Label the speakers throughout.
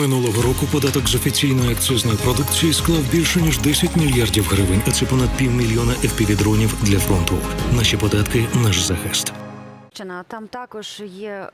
Speaker 1: Минулого року податок з офіційної акцизної продукції склав більше ніж 10 мільярдів гривень, а це понад півмільйона FPV-дронів для фронту. Наші податки наш захист.
Speaker 2: Там також є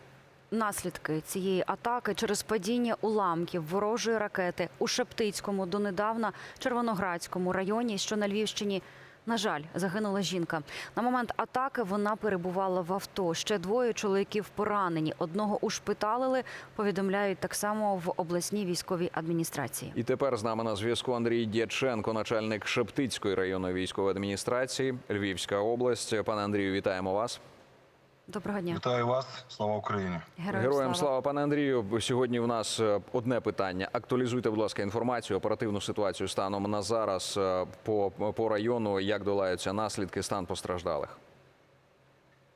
Speaker 2: наслідки цієї атаки через падіння уламків ворожої ракети у Шептицькому, донедавна Червоноградському районі, що на Львівщині. На жаль, загинула жінка. На момент атаки вона перебувала в авто. Ще двоє чоловіків поранені. Одного ушпиталили. Повідомляють так само в обласній військовій адміністрації.
Speaker 3: І тепер з нами на зв'язку Андрій Дяченко, начальник Шептицької районної військової адміністрації, Львівська область. Пане Андрію, вітаємо вас.
Speaker 2: Доброго дня,
Speaker 4: Вітаю вас, слава Україні.
Speaker 2: героям,
Speaker 3: Героям слава, пане Андрію. Сьогодні в нас е, одне питання. Актуалізуйте, будь ласка, інформацію, оперативну ситуацію станом на зараз е, по, по району. Як долаються наслідки, стан постраждалих.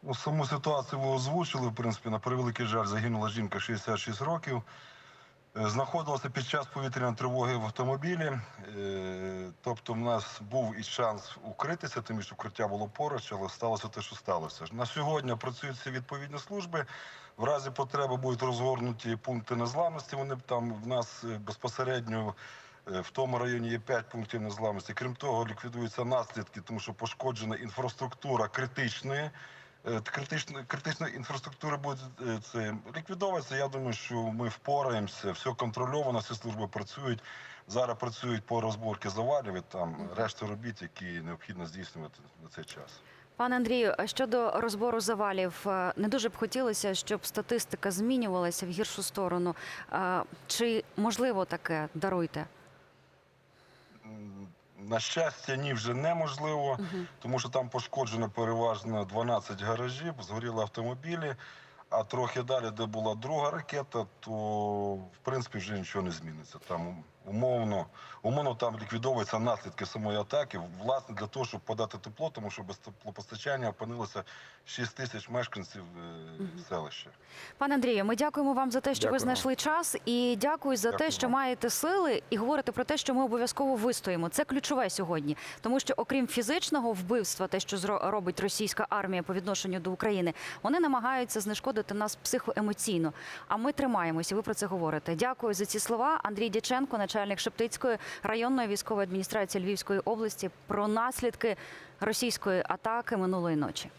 Speaker 4: Ну, саму ситуацію ви озвучили. В принципі, на превеликий жаль, загинула жінка 66 років. Е, Знаходилася під час повітряної тривоги в автомобілі. Е, Тобто, в нас був і шанс укритися, тим що укриття було поруч, але сталося те, що сталося. На сьогодні працюють всі відповідні служби. В разі потреби будуть розгорнуті пункти незламності. Вони там в нас е, безпосередньо В тому районі є 5 пунктів незламності. Крім того, ліквідуються наслідки, тому що пошкоджена інфраструктура критичної. Е, Критичної, критичної інфраструктури буде е, це ліквідовуватися. Я думаю, що ми впораємося, все контрольовано, всі служби працюють. Зараз працюють по розборці завалів і там решту робіт, які необхідно здійснювати на цей час.
Speaker 2: Пане Андрію, а щодо розбору завалів, е, не дуже б хотілося, щоб статистика змінювалася в гіршу сторону. Чи можливо таке? Даруйте.
Speaker 4: На щастя, ні, вже неможливо, тому що там пошкоджено переважно 12 гаражів, згоріли автомобілі. А трохи далі, де була друга ракета, то в принципі вже нічого не зміниться. Там умовно, умовно там ліквідовуються наслідки самої атаки, власне, для того, щоб подати тепло, тому що без теплопостачання опинилося 6 тисяч мешканців е, селища.
Speaker 2: Пане Андрію, ми дякуємо вам за те, що ви знайшли час, і дякую за те, що
Speaker 4: вам.
Speaker 2: маєте сили і говорите про те, що ми обов'язково вистоїмо. Це ключове сьогодні, тому що окрім фізичного вбивства, те, що зро- робить російська армія по відношенню до України, вони намагаються знешкодити нас психоемоційно. А ми тримаємося. Ви про це говорите. Дякую за ці слова. Андрій Дяченко, начальник Шептицької районної військової адміністрації Львівської області, про наслідки російської атаки минулої ночі.